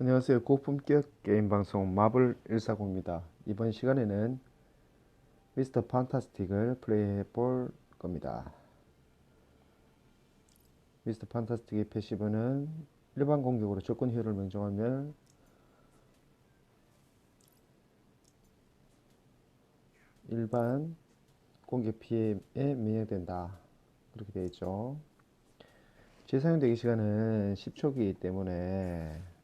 안녕하세요. 고품격 게임 방송 마블 140입니다. 이번 시간에는 미스터 판타스틱을 플레이해 볼 겁니다. 미스터 판타스틱의 패시브는 일반 공격으로 적군 효율을 명중하면 일반 공격 피해에 면역된다. 그렇게 되어 있죠. 재사용 대기 시간은 10초이기 때문에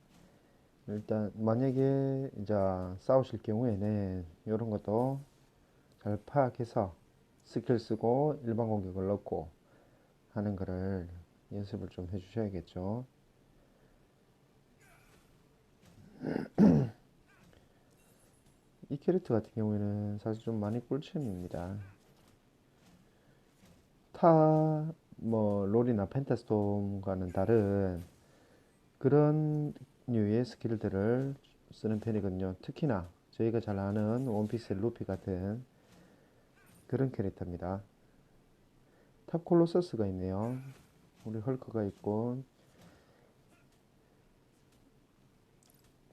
일단 만약에 이제 싸우실 경우에는 이런 것도 잘 파악해서 스킬 쓰고 일반 공격을 넣고 하는 거를 연습을 좀 해주셔야겠죠. 이 캐릭터 같은 경우에는 사실 좀 많이 꿀잼입니다. 타, 뭐, 롤이나 펜타스톰과는 다른 그런 류의 스킬들을 쓰는 편이거든요. 특히나 저희가 잘 아는 원피스 루피 같은 그런 캐릭터입니다. 탑 콜로서스가 있네요. 우리 헐크가 있고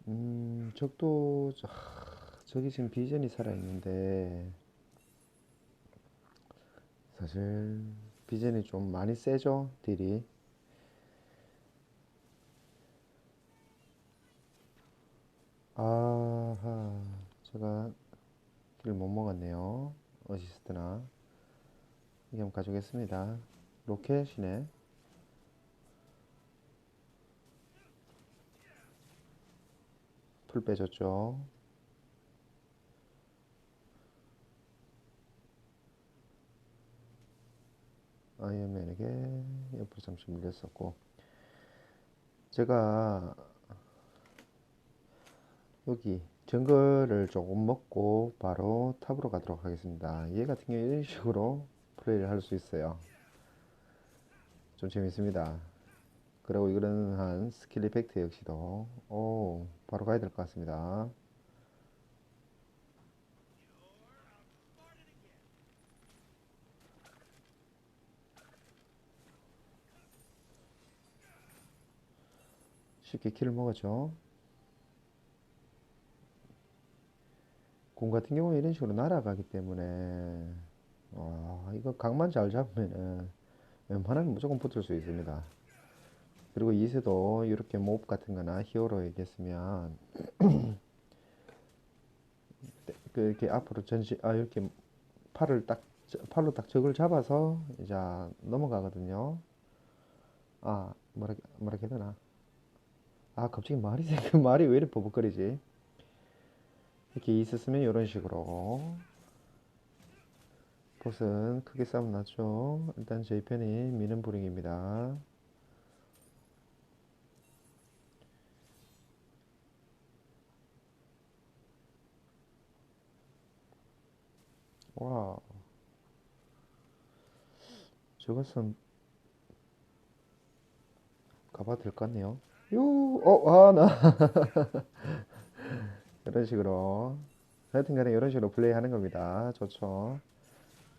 음, 적도 저, 저기 지금 비전이 살아있는데 사실 비전이 좀 많이 세죠 딜이 아하 제가 딜을 못 먹었네요. 어시스트나. 이게 한번 가져오겠습니다. 로켓이네. 풀 빼줬죠. 아이언맨에게 옆으로 잠시 밀렸었고. 제가 여기 정글을 조금 먹고 바로 탑으로 가도록 하겠습니다. 얘 같은 경우 이런 식으로 플레이를 할 수 있어요. 좀 재밌습니다. 그리고 이거는 한 스킬 이펙트 역시도. 오 바로 가야 될 것 같습니다. 쉽게 킬을 먹었죠 공 같은 경우는 이런 식으로 날아가기 때문에 와, 이거 각만 잘 잡으면은 웬만하면 무조건 붙을 수 있습니다. 그리고 이세도 이렇게 몹 같은 거나 히어로에게 쓰면 그 이렇게 앞으로 전시 아 이렇게 팔을 딱 팔로 딱 적을 잡아서 이제 넘어가거든요. 아 뭐라 뭐라 해야 되나? 아 갑자기 말이 그 말이 왜 이렇게 버벅거리지? 이렇게 있었으면 이런 식으로 보스는 크게 싸움 났죠. 일단 저희 편이 미는 불행입니다. 와, 저것은 가봐도 될 것 같네요. 요, 어, 아, 나. 이런 식으로 하여튼 간에 이런 식으로 플레이하는 겁니다. 좋죠.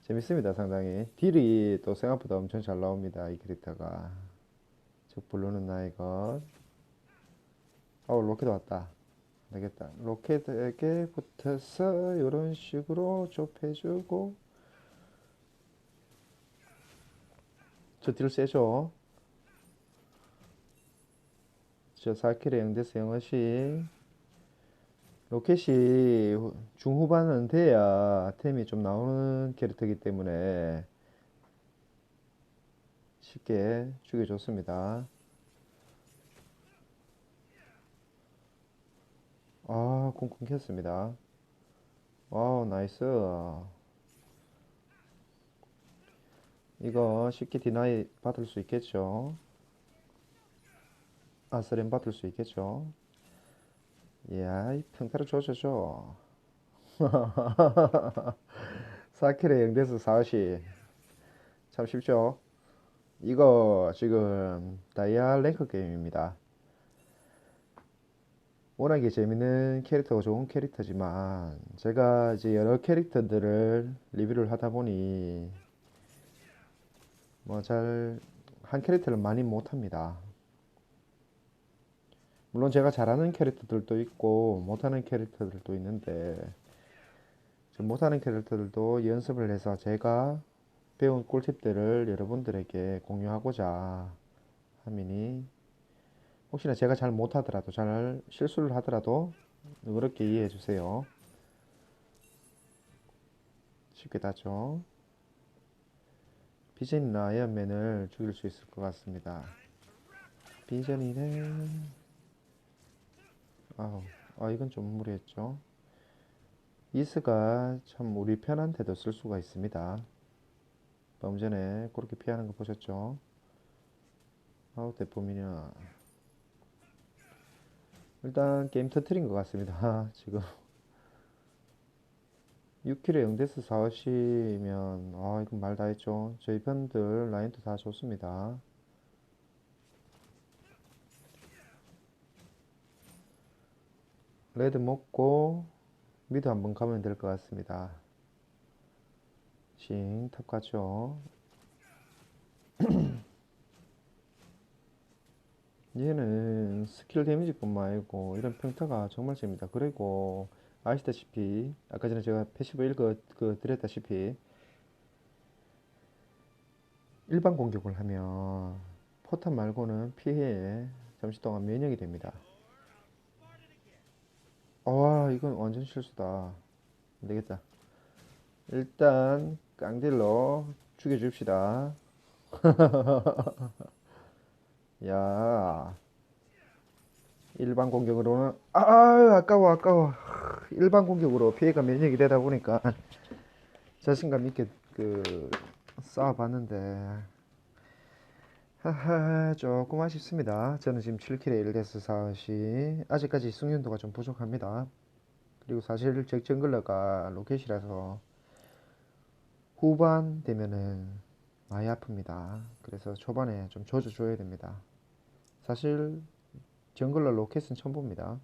재밌습니다. 상당히 딜이 또 생각보다 엄청 잘 나옵니다. 이 캐릭터가 즉 블루는 나의 것. 어 로켓 왔다. 되겠다. 로켓에게 붙어서 이런 식으로 좁혀주고 저 딜 세죠? 저 4킬에 0대서 0어시 로켓이 중후반은 돼야 템이 좀 나오는 캐릭터이기 때문에 쉽게 죽여줬습니다. 아, 콩콩 켰습니다. 와우, 나이스. 이거 쉽게 디나이 받을 수 있겠죠? 아스렘 받을 수 있겠죠? 이야, 이 평타를 줘줘줘. 4킬에 0대서 4시. 참 쉽죠? 이거 지금 다이아 랭크 게임입니다. 워낙에 재밌는 캐릭터가 좋은 캐릭터지만 제가 이제 여러 캐릭터들을 리뷰를 하다 보니 뭐 잘 한 캐릭터를 많이 못합니다. 물론 제가 잘하는 캐릭터들도 있고 못하는 캐릭터들도 있는데 저 못하는 캐릭터들도 연습을 해서 제가 배운 꿀팁들을 여러분들에게 공유하고자 함이니 혹시나 제가 잘 못하더라도 잘 실수를 하더라도 그렇게 이해해 주세요. 쉽게 다죠. 비전이나 아이언맨을 죽일 수 있을 것 같습니다. 비전이네. 아우, 아 이건 좀 무리했죠. 이스가 참 우리 편한테도 쓸 수가 있습니다. 방금 전에 그렇게 피하는 거 보셨죠? 아우 대포미녀. 일단 게임 터트린 것 같습니다. 지금 6킬에 0데스 4어시면 아 이건 말 다 했죠. 저희 편들 라인도 다 좋습니다. 레드 먹고 미드 한번 가면 될 것 같습니다. 싱, 탑 가죠. 얘는 스킬 데미지뿐만 아니고 이런 평타가 정말 셉니다. 그리고 아시다시피 아까 전에 제가 패시브 읽어 그 드렸다시피 일반 공격을 하면 포탄 말고는 피해에 잠시 동안 면역이 됩니다. 와 이건 완전 실수다. 안 되겠다. 일단 깡딜로 죽여줍시다. 야 일반 공격으로는 아 아까워 아까워 일반 공격으로 피해가 면역이 되다 보니까 자신감 있게 그 싸워봤는데 하하 조금 아쉽습니다 저는 지금 7킬에 1데스 4시 아직까지 숙련도가 좀 부족합니다 그리고 사실 제 정글러가 로켓이라서 후반 되면은 많이 아픕니다 그래서 초반에 좀 조져줘야 됩니다 사실 정글러 로켓은 처음 봅니다.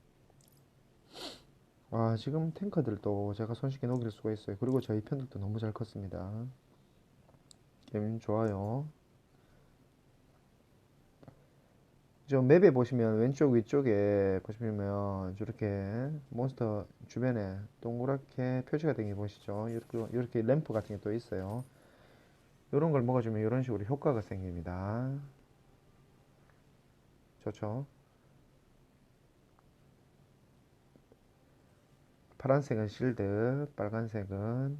와, 지금 탱커들도 제가 손쉽게 녹일 수가 있어요. 그리고 저희 편들도 너무 잘 컸습니다. 게임 좋아요. 저 맵에 보시면 왼쪽 위쪽에 보시면 저렇게 몬스터 주변에 동그랗게 표시가 된 게 보시죠? 이렇게, 이렇게 램프 같은 게 또 있어요. 이런 걸 먹어주면 이런 식으로 효과가 생깁니다. 좋죠? 파란색은 실드, 빨간색은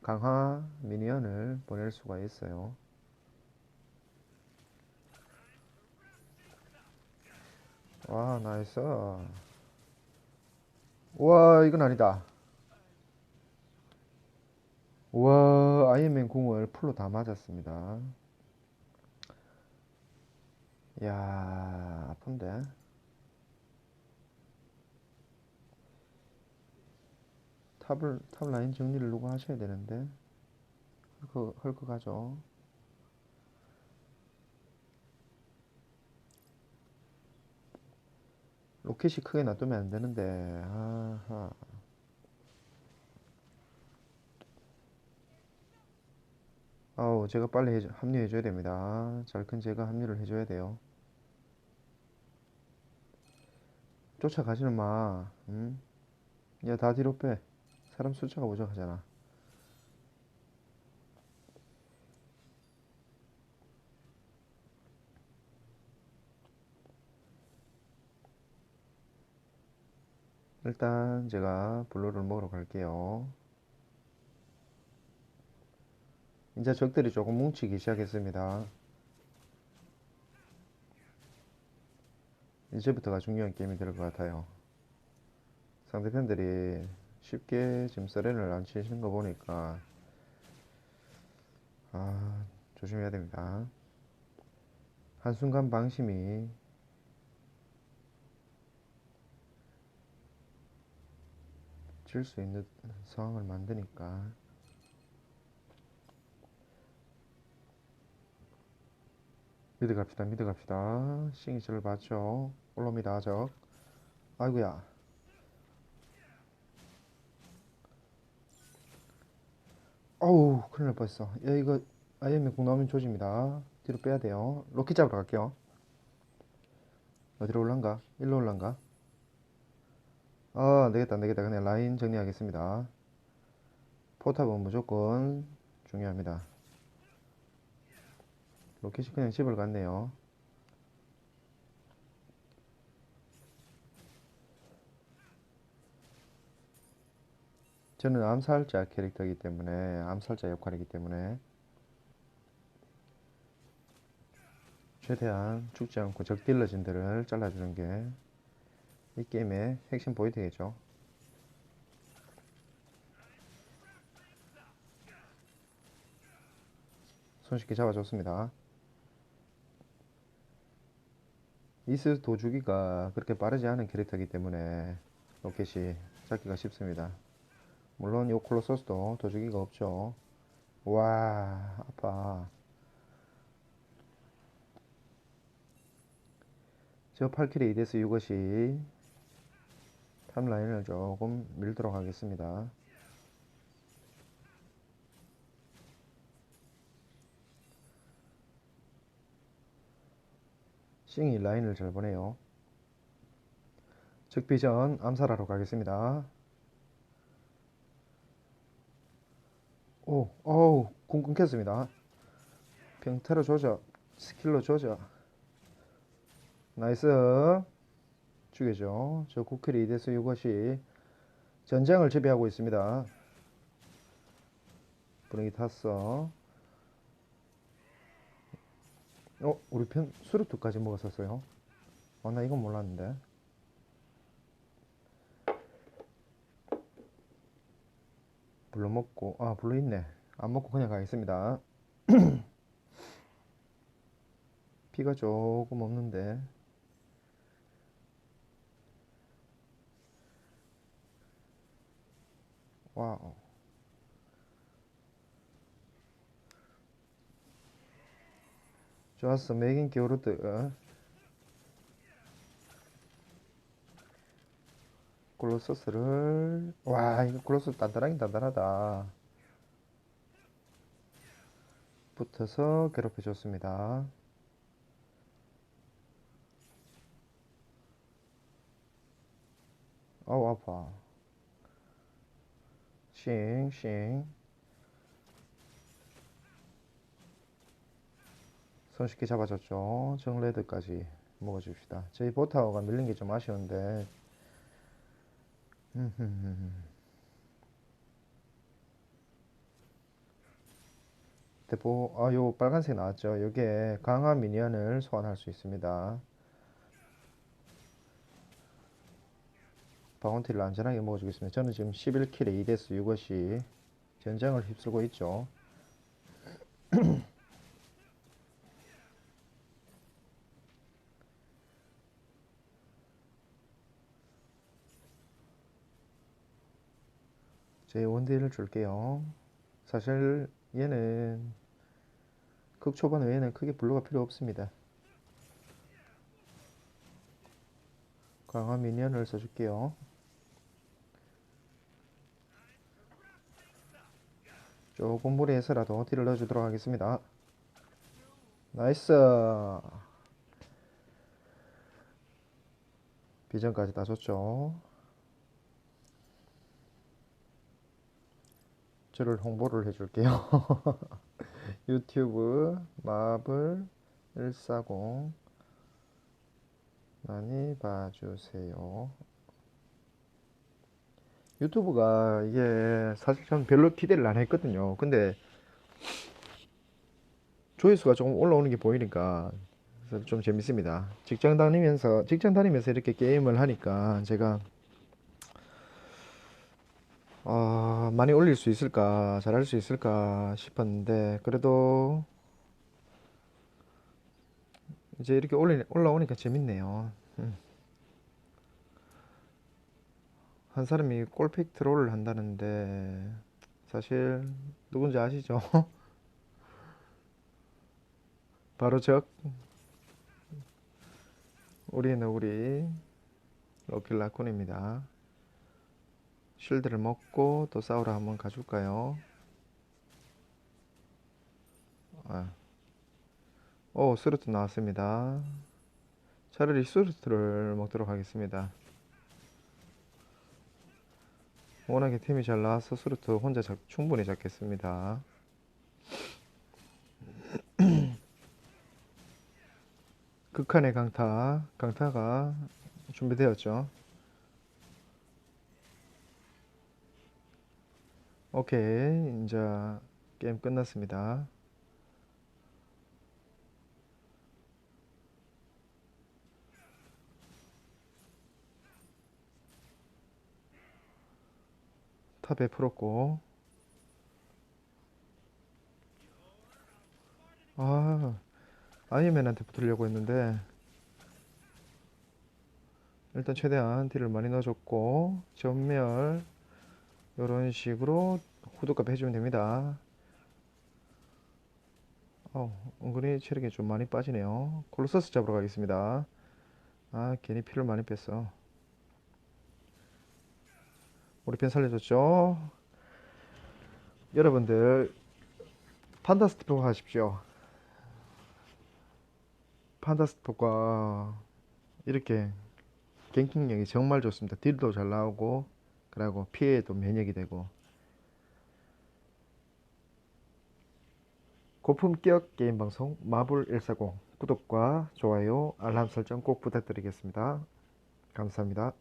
강화 미니언을 보낼 수가 있어요. 와, 나이스. 와, 이건 아니다. 와, 아이언맨 궁을 풀로 다 맞았습니다. 야, 아픈데. 탑을 탑 라인 정리를 누가 하셔야 되는데 헐크 헐크 가죠. 로켓이 크게 놔두면 안 되는데 아하. 아우 제가 빨리 해줘, 합류해 줘야 됩니다. 잘큰 제가 합류를 해줘야 돼요. 쫓아가지는 마. 응? 야, 다 뒤로 빼. 사람 숫자가 부족하잖아. 일단 제가 블루를 먹으러 갈게요. 이제 적들이 조금 뭉치기 시작했습니다. 이제부터가 중요한 게임이 될 것 같아요. 상대편들이 쉽게 지금 서렌을 안 치시는 거 보니까 아 조심해야 됩니다. 한순간 방심이 질수 있는 상황을 만드니까. 미드 갑시다 미드 갑시다. 싱이즈를 맞죠? 올라옵니다 적. 아이구야. 어우 큰일 날 뻔했어. 야 이거 아이엠이 공 나오면 조집니다. 뒤로 빼야 돼요. 로켓 잡으러 갈게요. 어디로 올란가? 일로 올란가? 어, 안 되겠다, 안 되겠다. 그냥 라인 정리하겠습니다. 포탑은 무조건 중요합니다. 로켓이 그냥 집을 갔네요. 저는 암살자 캐릭터이기 때문에, 암살자 역할이기 때문에, 최대한 죽지 않고 적 딜러진들을 잘라주는 게 이 게임의 핵심 포인트겠죠. 손쉽게 잡아줬습니다. 이스 도주기가 그렇게 빠르지 않은 캐릭터이기 때문에 로켓이 잡기가 쉽습니다. 물론 요 콜로서스도 도주기가 없죠. 와 아파. 저 8킬에 2대스 이것이 탑라인을 조금 밀도록 하겠습니다. 싱이 라인을 잘 보네요. 적비전 암살하러 가겠습니다. 오, 어우, 궁 끊겼습니다. 병태로 조져, 스킬로 조져. 나이스. 죽여죠. 저 쿠크리 이데스 이것이 전장을 지배하고 있습니다. 분위기 탔어. 어, 우리 편 수루투까지 먹었었어요. 아, 나 이건 몰랐는데. 불러 먹고, 아, 불러 있네. 안 먹고 그냥 가겠습니다. 피가 조금 없는데. 와우. 좋았어. 맥인 기어루트. 글로서스를 와 이거 글로서스 단단하긴 단단하다. 붙어서 괴롭혀 줬습니다. 아우 아파. 싱 싱. 손쉽게 잡아줬죠. 정레드까지 먹어줍시다. 저희 보타워가 밀린 게 좀 아쉬운데. 대포 아 요 빨간색 나왔죠. 요게 강화 미니언을 소환할 수 있습니다 바운티를 안전하게 먹어주겠습니다. 저는 지금 11킬에 2데스 6것이 전장을 휩쓸고 있죠. 제 원딜을 줄게요. 사실 얘는 극초반 외에는 크게 블루가 필요 없습니다. 강화 미니언을 써줄게요. 조금 무리해서라도 딜을 넣어주도록 하겠습니다. 나이스. 비전까지 다 줬죠. 저를 홍보를 해줄게요. 유튜브 마블 140 많이 봐주세요. 유튜브가 이게 사실 저는 별로 기대를 안 했거든요. 근데 조회수가 조금 올라오는 게 보이니까 좀 재밌습니다. 직장 다니면서 직장 다니면서 이렇게 게임을 하니까 제가 어, 많이 올릴 수 있을까, 잘할 수 있을까 싶었는데 그래도 이제 이렇게 올리, 올라오니까 재밌네요. 음. 한 사람이 골픽 트롤을 한다는데 사실 누군지 아시죠? 바로 적 우리는 우리 로킬라쿤입니다. 쉴드를 먹고 또 싸우러 한번 가줄까요? 아. 오, 스루트 나왔습니다. 차라리 수루트를 먹도록 하겠습니다. 워낙에 팀이 잘 나와서 수루트 혼자 잡- 충분히 잡겠습니다. 극한의 강타, 강타가 준비되었죠. 오케이, 이제 게임 끝났습니다. 탑에 풀었고. 아 아이맨한테 붙으려고 했는데. 일단 최대한 딜을 많이 넣어줬고 전멸 이런 식으로 후드값 해주면 됩니다. 어, 은근히 체력이 좀 많이 빠지네요. 콜로서스 잡으러 가겠습니다. 아 괜히 피를 많이 뺐어 우리 편 살려줬죠. 여러분들 판다스티포 하십시오. 판다스티포가 이렇게 갱킹력이 정말 좋습니다. 딜도 잘 나오고 그리고 피해도 면역이 되고. 고품격 게임 방송 마블 140 구독과 좋아요 알람 설정 꼭 부탁드리겠습니다. 감사합니다